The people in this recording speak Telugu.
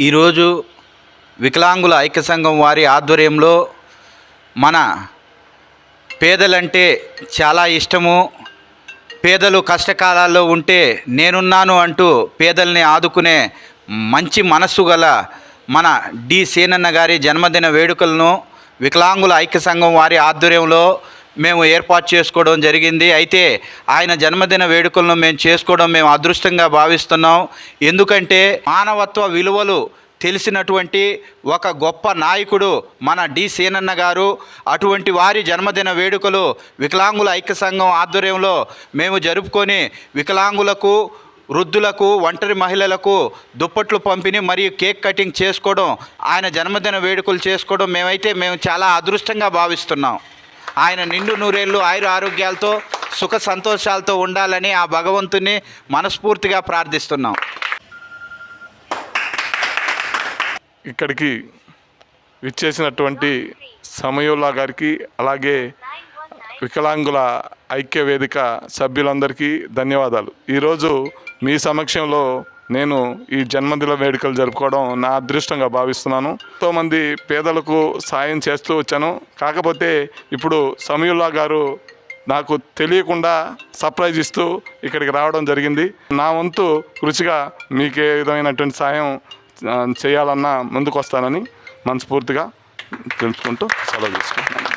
ఈరోజు వికలాంగుల ఐక్య సంఘం వారి ఆధ్వర్యంలో మన పేదలంటే చాలా ఇష్టము. పేదలు కష్టకాలాల్లో ఉంటే నేనున్నాను అంటూ పేదల్ని ఆదుకునే మంచి మనస్సు గల మన డి సేనన్న గారి జన్మదిన వేడుకలను వికలాంగుల ఐక్య సంఘం వారి ఆధ్వర్యంలో మేము ఏర్పాటు చేసుకోవడం జరిగింది. అయితే ఆయన జన్మదిన వేడుకలను మేము చేసుకోవడం మేము అదృష్టంగా భావిస్తున్నాం. ఎందుకంటే మానవత్వ విలువలు తెలిసినటువంటి ఒక గొప్ప నాయకుడు మన డి సేనన్న గారు. అటువంటి వారి జన్మదిన వేడుకలు వికలాంగుల ఐక్య సంఘం ఆధ్వర్యంలో మేము జరుపుకొని వికలాంగులకు వృద్ధులకు ఒంటరి మహిళలకు దుప్పట్లు పంపిణీ మరియు కేక్ కటింగ్ చేసుకోవడం ఆయన జన్మదిన వేడుకలు చేసుకోవడం మేమైతే మేము చాలా అదృష్టంగా భావిస్తున్నాం. ఆయన నిండు నూరేళ్ళు ఆయుర ఆరోగ్యాలతో సుఖ సంతోషాలతో ఉండాలని ఆ భగవంతుని మనస్ఫూర్తిగా ప్రార్థిస్తున్నాం. ఇక్కడికి విచ్చేసినటువంటి సమయుల్లా గారికి అలాగే వికలాంగుల ఐక్య వేదిక సభ్యులందరికీ ధన్యవాదాలు. ఈరోజు మీ సమక్షంలో నేను ఈ జన్మదిన వేడుకలు జరుపుకోవడం నా అదృష్టంగా భావిస్తున్నాను. ఎంతోమంది పేదలకు సాయం చేస్తూ వచ్చాను. కాకపోతే ఇప్పుడు సమయుల్లా గారు నాకు తెలియకుండా సర్ప్రైజ్ ఇస్తూ ఇక్కడికి రావడం జరిగింది. నా వంతు కృషిగా మీకు ఏ విధమైనటువంటి సాయం చేయాలన్నా ముందుకు వస్తానని మనస్ఫూర్తిగా తెలుసుకుంటూ సెలవు తీసుకుంటున్నాను.